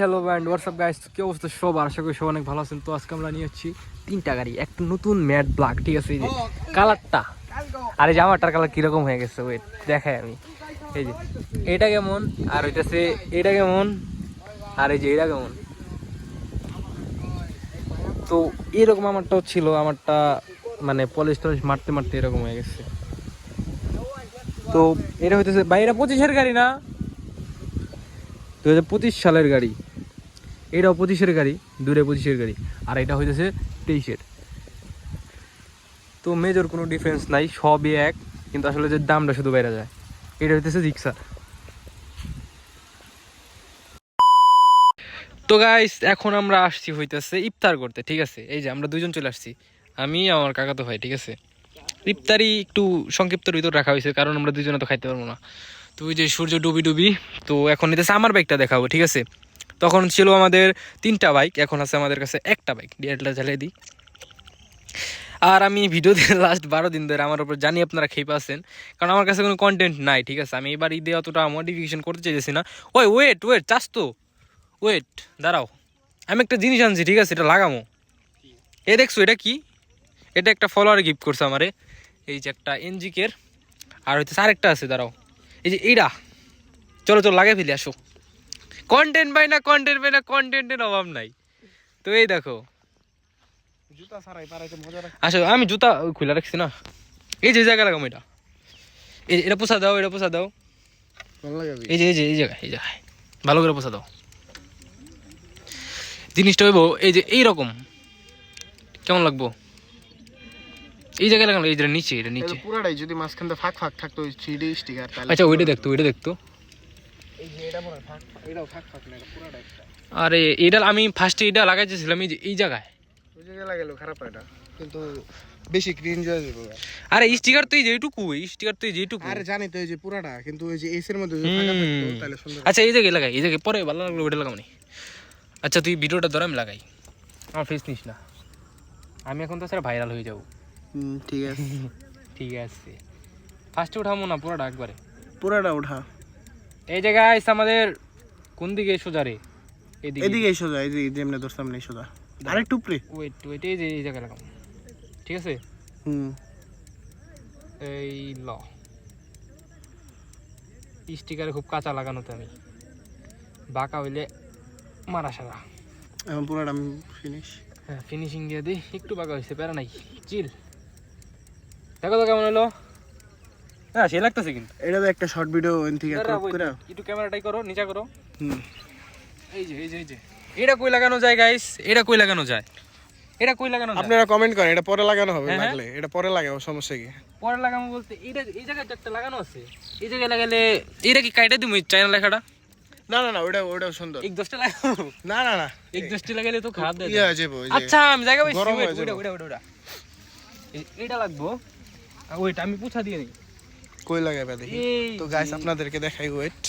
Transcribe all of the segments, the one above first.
Hello band WhatsApp guys কি অবস্থা সব আশা করি সব অনেক ভালো আছেন। তো আজকে আমরা নিয়ে যাচ্ছি তিনটা গাড়ি, একটা নতুন ম্যাট ব্ল্যাক ঠিক আছে? এই যে কালারটা আর এই জামাটার কালার কীরকম হয়ে গেছে ওয়েট দেখাই আমি। এই যে, এটা কেমন? আর হইতেছে, এটা কেমন? আর এই যে, এটা কেমন? তো এরকম আমারটাও ছিল, আমারটা মানে পলিশ টলিশ মারতে মারতে এরকম হয়ে গেছে। তো এটা হইতেছে বাইরে পঁচিশের গাড়ি না? দু হাজার পঁচিশ সালের গাড়ি। এটাও পঁচিশের গাড়ি দূরে পঁচিশের গাড়ি, আর এটা হইতেছে তেইশের। তো মেজর কোনো ডিফারেন্স নাই, সবই এক, কিন্তু আসলে যে দামটা শুধু বেড়ে যায়। এটা হইতেছে রিক্সার তো গাইস এখন আমরা আসছি হইতেছে ইফতার করতে, ঠিক আছে? এই যে আমরা দুজন চলে আসছি। আমি, আমার কাকাতো ভাই, ঠিক আছে? ইফতারি একটু সংক্ষিপ্তর ভিতর রাখা হয়েছে, কারণ আমরা দুজনে তো খাইতে পারব না। তো ওই যে সূর্য ডুবি ডুবি, তো এখন নিতেছে আমার বাইকটা দেখাবো, ঠিক আছে? তখন ছিল আমাদের তিনটা বাইক এখন আছে আমাদের কাছে একটা বাইক ডিএলটা জ্বালিয়ে দিই। আর আমি ভিডিও দিয়ে লাস্ট বারো দিন ধরে আমার উপর জানি আপনারা খেয়ে পাচ্ছেন, কারণ আমার কাছে কোনো কন্টেন্ট নাই, ঠিক আছে? আমি এবার ঈদে অতটা মডিফিকেশন করতে চাইতেছি না। ওই ওয়েট ওয়েট চাস তো ওয়েট দাঁড়াও। আমি একটা জিনিস আনছি, ঠিক আছে? এটা লাগামো। এ দেখছ, এটা কি? এটা একটা ফলোয়ার গিফট করছে আমারে। এই যে একটা এনজিকের আর হচ্ছে আরেকটা আছে, দাঁড়াও। এই যে এইটা চলো চলো লাগে ফেলি, আসো। কন্টেন্ট পাই না কন্টেন্ট পাই না কন্টেন্টের অভাব নাই। তো এই দেখো। জুতা পারাইতে মজা রাখ আসো আমি জুতা খুলে রাখছি না। এই যে জায়গা লাগাম এটা। এই যে এটা পোষা দাও এটা পোষা দাও। এই যে এই যে এই জায়গায় এই জায়গায়। ভালো করে পোষা দাও। জিনিসটা হইব এই যে এইরকম। কেমন লাগবো? এই জায়গায় লাগানো এই যে নিচে এটা নিচে। পুরাটাই যদি মাঝখানটা ফাঁক ফাঁক থাকতো ওই থ্রি ডি স্টিকার তাহলে আচ্ছা ওইটা দেখতো ওইটা দেখতো। আরে এটা আমি ফার্স্টে এটা লাগাইছিলাম এই যে এই জায়গায়। ওই জায়গায় লাগালো খারাপ না কিন্তু বেশি ক্রিঞ্জ হয়ে যাবে আরে স্টিকার তো এই যে এইটুকু স্টিকার তো এই যে এইটুকু। আরে জানি তো এই যে পুরাটা কিন্তু ওই যে এসের মধ্যে। তাহলে সুন্দর আচ্ছা এই জায়গায় লাগাই এই জায়গায় পরে ভালো লাগল লাগামনি আচ্ছা তুই ভিডিওটা ধর আমি লাগাই। আমার ফেস নিস না। আমি এখন তো স্যার ভাইরাল হয়ে যাব। ঠিক আছে। ঠিক আছে। ফার্স্টে উঠাবো না পুরাটা একবারে? পুরাটা ওঠা এই জায়গায় আমাদের কোন দিকে সোজা রে? এদিকে। এদিকে যেমনে তোর সামনে এসো যা আরেকটু উপরে ওয়েট ওয়েট এই যে এই জায়গায় লাগাবো ঠিক আছে? হুম। এই ল। স্টিকারে খুব কাঁচা লাগানো তো আমি। বাঁকা হইলে মারা সারা। এখন পুরাটা আমি ফিনিশ হ্যাঁ ফিনিশিং দিয়ে দিই একটু বাঁকা হয়েছে প্যারা নাই চিল দেখো তো কেমন হলো? হ্যাঁ সে লাগতেছে কিন্তু। এটা তো একটা শর্ট ভিডিও এন থেকে ক্রপ করে একটু ক্যামেরাটাই করো নিচা করো। হুম। এই যে এই যে এই যে। এটা কই লাগানো যায় গাইস এটা কই লাগানো যায়? এটা কই লাগানো যায়? আপনারা কমেন্ট করেন এটা পরে লাগানো হবে হ্যাঁ, হ্যাঁ। লাগলে। এটা পরে লাগাবো সমস্যা কি? পরে লাগানো বলতে এইটা এই জায়গায় তো একটা লাগানো আছে। এই জায়গায় লাগালে এটা কি কাইটা দিমু চাইনা লেখাটা? না না না ওটা ওটা সুন্দর। এক দশটা লাগাবো। না না না। এক দশটা লাগালে তো খারাপ দেয় ইয়ে যাব আচ্ছা আমি জায়গা পাইছি। ওইটা ওইটা ওইটা এই- লাগবো। ওইটা আমি পুছা দিয়ে নিই কই লাগাবে দেখি? তো গাইস আপনাদেরকে দেখাই ওয়েট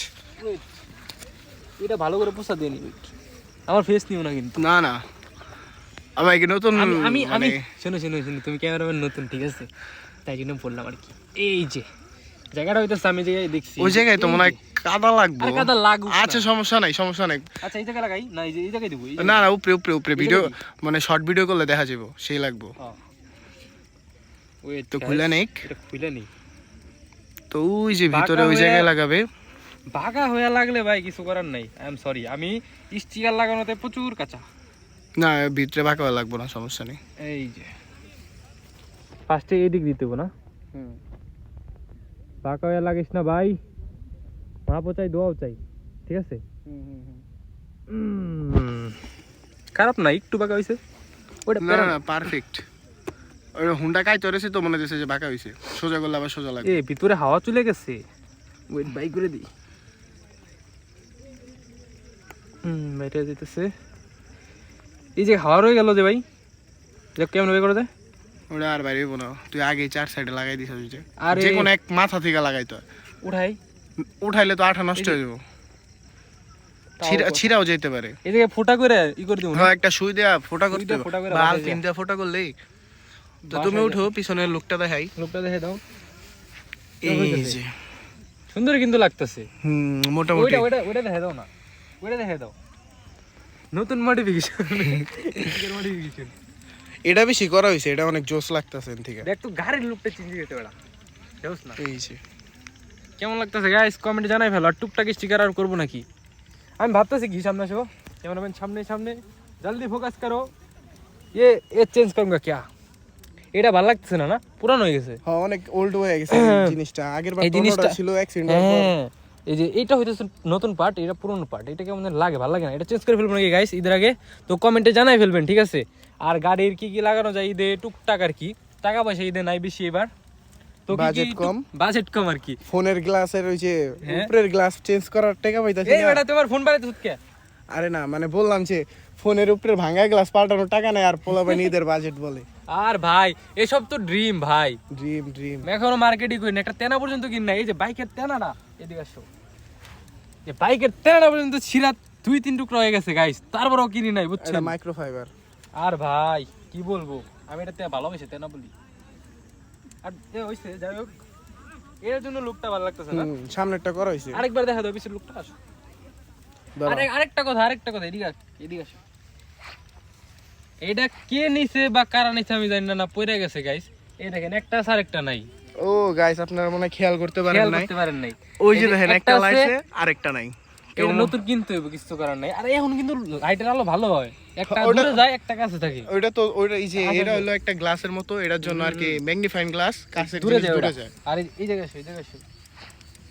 এটা ভালো করে পুছা দিয়ে নিই আমার ফেস নিও না কিন্তু। না না। আমার কি নতুন আমি আমি মানে শোনো শোনো শোনো তুমি ক্যামেরাম্যান নতুন ঠিক আছে? তাই জন্য বললাম আর কি। এই যে জায়গাটা হইতেছে আমি জায়গায় দেখছি। ওই জায়গায় তো মনে হয় কাদা লাগবে। কাদা লাগুক না। আচ্ছা সমস্যা নাই সমস্যা নাই। আচ্ছা এই জায়গায় লাগাই? না এই জায়গায় দেবো না না উপরে উপরে উপরে। ভিডিও মানে শর্ট ভিডিও করলে দেখা যাব সেই লাগবো। ওয়েট তো খুলে নেই এটা খুলে নেই। তো ওই যে ভিতরে ওই হয়ে- জায়গায় লাগাবে। বাঘা হয়ে লাগলে ভাই কিছু করার নাই। আই এম সরি আমি স্টিকার লাগানোতে প্রচুর কাঁচা। না ভিতরে বাঁকা লাগবো না সমস্যা নেই। এই যে। ফার্স্টে এদিক দিতে হবে না? বাঁকা হয়ে লাগিস না ভাই। মাপও চাই দোয়াও চাই ঠিক আছে? খারাপ না একটু বাঁকা হয়েছে ওটা না না পারফেক্ট হুন্ডা কাই চড়েছে তো মনে হচ্ছে যে বাঁকা হয়েছে সোজা করলে আবার সোজা লাগবে। এ ভিতরে হাওয়া চলে গেছে। ওয়েট বাই করে দিই হুম বাইরে যেতেছে এই যে হাওয়া রয়ে গেল যে ভাই। দেখ কেমন ভাবে করে দেয় ওটা আর বাইরে না। তুই আগে চার সাইডে লাগাই যে। আরে- যে কোনো এক মাথা থেকে লাগাই তো। উঠাই। উঠাইলে তো আঠা নষ্ট হয়ে যাব। ছিঁড়াও যেতে পারে। এই জায়গায় ফোটা করে ই করে দিব হ্যাঁ একটা সুই দেয়া ফোটা করতে ফোঁটা করে বাল বাসায় তিন দেয়া ফোটা করলেই তো তুমি উঠো পিছনের লোকটা দেখাই। লোকটা দেখে দাও। এই যে। সুন্দর কিন্তু লাগতেছে। হুম মোটামুটি। দেখে দাও না। দেখে দাও। নতুন মডিফিকেশন মডিফিকেশন এটা বেশি করা হয়েছে এটা অনেক জোস লাগতেছে থেকে। দেখ তো গাড়ির লুকটা চেঞ্জ বেড়া বুঝছ না। এই যে। কেমন লাগতেছে গাইস কমেন্টে জানাই ফেলো। আর টুকটাক স্টিকার আর করব নাকি? আমি ভাবতেছি কি সামনে আসো সামনে সামনে। জলদি ফোকাস করো। এ এ চেঞ্জ করুঙ্গা ক্যা? এটা ভালো লাগতেছে না না? পুরানো হয়ে গেছে। হ্যাঁ অনেক ওল্ড হয়ে গেছে জিনিসটা। আগের বার জিনিসটা- ছিল অ্যাক্সিডেন্ট হ্যাঁ। এই যে এইটা হইতেছে নতুন পার্ট এটা পুরনো পার্ট এটা কেমন লাগে ভালো লাগে না। এটা চেঞ্জ করে ফেলব নাকি গাইস ঈদের আগে? তো কমেন্টে জানাই ফেলবেন ঠিক আছে? আর গাড়ির কি কি লাগানো যায় ঈদে? টুকটাক আর কি। টাকা পয়সা ঈদে নাই বেশি এবার। তো Budget কম। বাজেট কম আর কি। ফোনের গ্লাসের ওই যে হ্যাঁ। উপরের গ্লাস চেঞ্জ করার টাকা পাইতাছি এই বেটা তোমার ফোন বাড়াইতে আরে না মানে বললাম যে ফোনের উপরে ভাঙা গ্লাস পাল্টানোর টাকা নাই আর পোলাবেন ঈদের বাজেট বলে। আর ভাই এসব তো ড্রিম ভাই। ড্রিম ড্রিম এখনও মার্কেটই করি না একটা তেনা পর্যন্ত কিন না এই যে বাইকের তেনাটা এদিকে আসো। এই বাইকের তেনাটা পর্যন্ত ছিঁড়া দুই তিন টুকরো হয়ে গেছে গাইস তারপরেও কিনি নাই বুঝছেন? এটা মাইক্রোফাইবার আর ভাই কি বলব? আমি এটা তেনা ভালোবাসি তেনা বলি। আর এ হইছে যাই হোক। এর জন্য লুকটা ভালো লাগতেছে না। সামনেরটা করা হয়েছে আরেকবার দেখা দাও পিছের লুকটা আসো। আরেকটা কথা আরেকটা কথা এদিকে আস, এদিকে আসো। এটা কে নিছে বা কারা নিছে আমি জানি না না পড়ে গেছে গাইস এই দেখেন একটা আছে আরেকটা নাই। ও গাইস আপনারা মনে খেয়াল করতে পারেন নাই। করতে পারেন নাই। ওই যে দেখেন একটা লাইছে আরেকটা নাই। এটা নতুন কিনতে হবে কিছু করার নাই। আর এখন কিন্তু লাইটের আলো ভালো হয়। একটা দূরে যায় একটা কাছে থাকে। ওইটা তো ওইটা এই যে আচ্ছা, এটা আচ্ছা। হলো একটা গ্লাসের মতো এটার জন্য আর কি ম্যাগনিফাইং গ্লাস কাছের দূরে যায় আর এই- জায়গায় আসো, এই জায়গায়।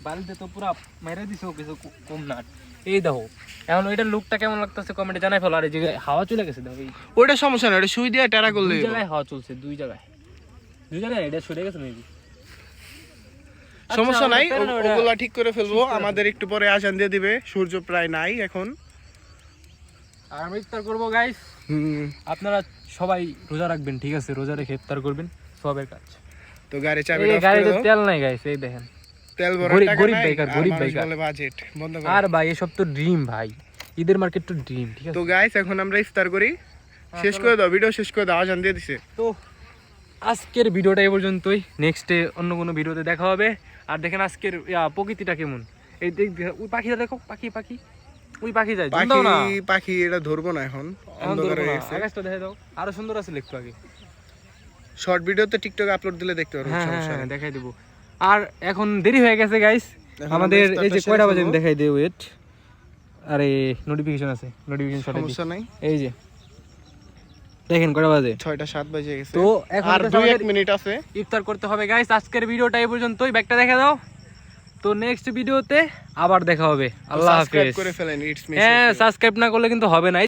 বাড়িতে তো পুরা মেরে দিছো কিছু কম না। এই দেখো এখন ওইটার লুকটা কেমন লাগতেছে কমেন্টে জানাই ফেলো। আর এই জায়গায় হাওয়া চলে গেছে দেখো ওইটা সমস্যা না ওটা সুই দিয়ে টেরা করলে দুই জায়গায় হাওয়া চলছে দুই জায়গায়। দুই জায়গায় এটা সরে গেছে মেবি সমস্যা নাই আচ্ছা, ও- ওগুলা ঠিক করে ফেলব। আমাদের একটু পরে আজান দিয়ে দিবে সূর্য প্রায় নাই এখন। আর আমি ইফতার করব গাইস হুম। আপনারা সবাই রোজা রাখবেন ঠিক আছে? রোজা রেখে ইফতার করবেন সবের কাজ। তো গাড়ি চাবি গাড়িতে তেল নাই গাইস এই দেখেন। তেল ভরার গরিব- গরিব বাইকার, আর গরিব বাইকার। বলে বাজেট বন্ধ করে। আর ভাই এসব তো ড্রিম ভাই। ঈদের মার্কেট তো ড্রিম ঠিক আছে? তো গাইস এখন আমরা ইফতার করি। শেষ করে দাও ভিডিও শেষ করে দাও আজান দিয়ে দিছে। তো আজকের ভিডিওটা এই পর্যন্তই। নেক্সটে অন্য কোনো ভিডিওতে দেখা হবে। আর দেখেন আজকের প্রকৃতিটা কেমন। এই ওই পাখিটা দেখো পাখি পাখি। ওই পাখি যায় পাখি না। পাখি এটা ধরবো না এখন। অন্ধকার হয়ে। আকাশটা দেখে দাও। আরও সুন্দর আছে একটু আগে। শর্ট ভিডিওতে টিকটক আপলোড দিলে দেখতে পারব হ্যাঁ হ্যাঁ হ্যাঁ। দেখাই দেবো। আর এখন দেরি হয়ে গেছে গাইস আমাদের এই যে কয়টা বাজে আমি দেখাই দিই ওয়েট আরে নোটিফিকেশন আছে নোটিফিকেশন সরাই সমস্যা নাই। এই যে দেখেন কয়টা বাজে। ছয়টা সাত বাজে গেছে। তো এখন আর just দুই এক আমাদের মিনিট আছে। ইফতার করতে হবে গাইস আজকের ভিডিওটা এই পর্যন্তই। ব্যাগটা দেখে দাও। তো নেক্সট ভিডিওতে আবার দেখা হবে। আল্লাহ হাফেজ। সাবস্ক্রাইব করে ফেলেন ইটস মি হ্যাঁ সাবস্ক্রাইব না করলে কিন্তু হবে না।